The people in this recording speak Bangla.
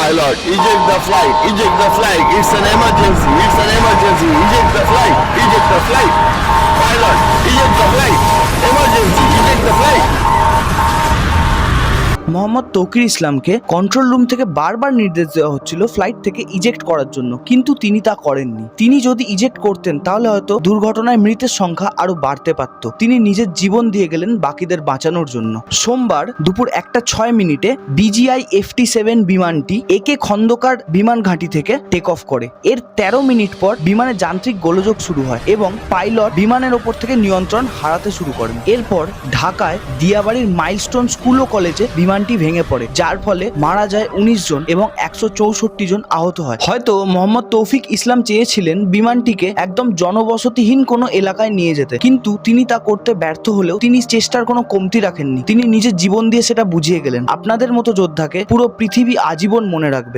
Pilot, eject the flight, eject the flight. It's an emergency, it's an emergency. Eject the flight, Mohammad Tauqir ইসলামকে কন্ট্রোল রুম থেকে বারবার নির্দেশ দেওয়া হচ্ছিল ফ্লাইট থেকে ইজেক্ট করার জন্য। কিন্তু তিনি তা করেননি। তিনি যদি ইজেক্ট করতেন, তাহলে হয়তো দুর্ঘটনায় মৃতের সংখ্যা আরও বাড়তে পারত। তিনি নিজের জীবন দিয়ে গেলেন বাকিদের বাঁচানোর জন্য। সোমবার দুপুর একটা ছয় মিনিটে বিজিআই এফটি সেভেন বিমানটি একে খন্দকার বিমান ঘাঁটি থেকে টেক অফ করে। এর তেরো মিনিট পর বিমানে যান্ত্রিক গোলযোগ শুরু হয় এবং পাইলট বিমানের ওপর থেকে নিয়ন্ত্রণ হারাতে শুরু করেন। এরপর ঢাকায় দিয়াবাড়ির মাইলস্টোন স্কুল ও কলেজে বিমানটি ভেঙে পড়ে, যার ফলে মারা যায় উনিশ জন এবং একশো চৌষট্টি জন আহত হয়। হয়তো মোহাম্মদ তৌফিক ইসলাম চেয়েছিলেন বিমানটিকে একদম জনবসতিহীন কোনো এলাকায় নিয়ে যেতে, কিন্তু তিনি তা করতে ব্যর্থ হলেও তিনি চেষ্টার কোনো কমতি রাখেননি। তিনি নিজের জীবন দিয়ে সেটা বুঝিয়ে গেলেন। আপনাদের মতো যোদ্ধাকে পুরো পৃথিবী আজীবন মনে রাখবে।